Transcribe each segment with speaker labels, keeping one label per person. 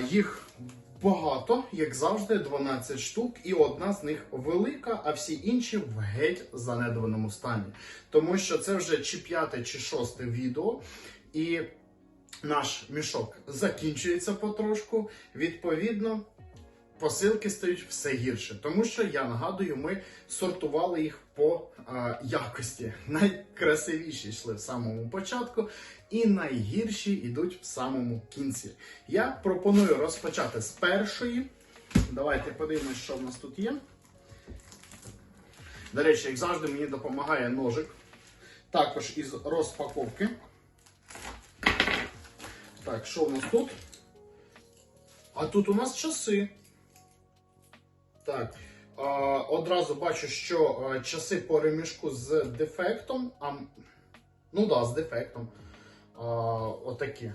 Speaker 1: Їх багато, як завжди, 12 штук, і одна з них велика, а всі інші в геть занедбаному стані. Тому що це вже чи п'яте, чи шосте відео, і наш мішок закінчується потрошку. Відповідно, посилки стають все гірше. Тому що я нагадую, ми сортували їх по е, якості. Найкрасивіші йшли в самому початку, і найгірші йдуть в самому кінці. Я пропоную розпочати з першої. Давайте подивимось, що в нас тут є. До речі, як завжди, мені допомагає ножик. Також із розпаковки. Так, що у нас тут? А тут у нас часи. Так. Одразу бачу, що часи по ремішку з дефектом. А, ну да, з дефектом. А, отакі.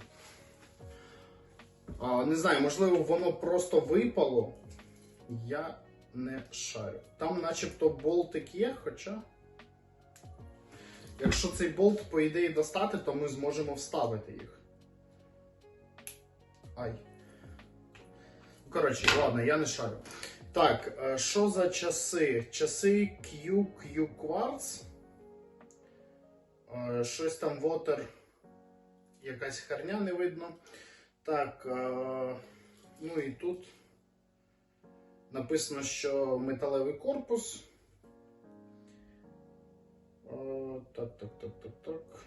Speaker 1: А, не знаю, можливо, воно просто випало. Я не шарю. Там начебто болтик є, хоча. Якщо цей болт, по ідеї, достати, то ми зможемо вставити їх. Ай. Коротше, ладно, я не шарю. Так, е, що за часи? Часи Q, Q Quartz. Е, Щось там Water. Якась херня не видно. Так, е, ну і тут написано, що металевий корпус. Так, так, так, так, так.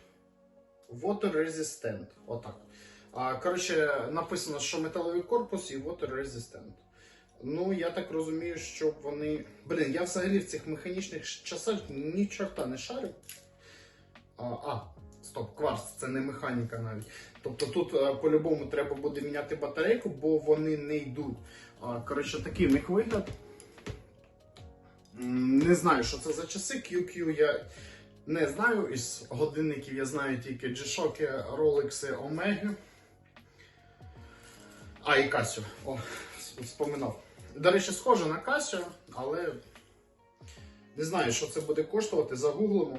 Speaker 1: Water Resistant. Отак. Коротше, написано, що металевий корпус і water resistant. Ну, я так розумію, що вони. Блін, я взагалі в цих механічних часах ні чорта не шарю. А, а стоп, кварц, це не механіка навіть. Тобто тут е, по-любому треба буде міняти батарейку, бо вони не йдуть. Коротше, такий в них вигляд. Не знаю, що це за часи. QQ я не знаю. Із годинників я знаю тільки G-Shock, Rolex, Omega. А, і Casio. О, с- вспоминав. До речі, схоже на Casio, але не знаю, що це буде коштувати. Загуглимо.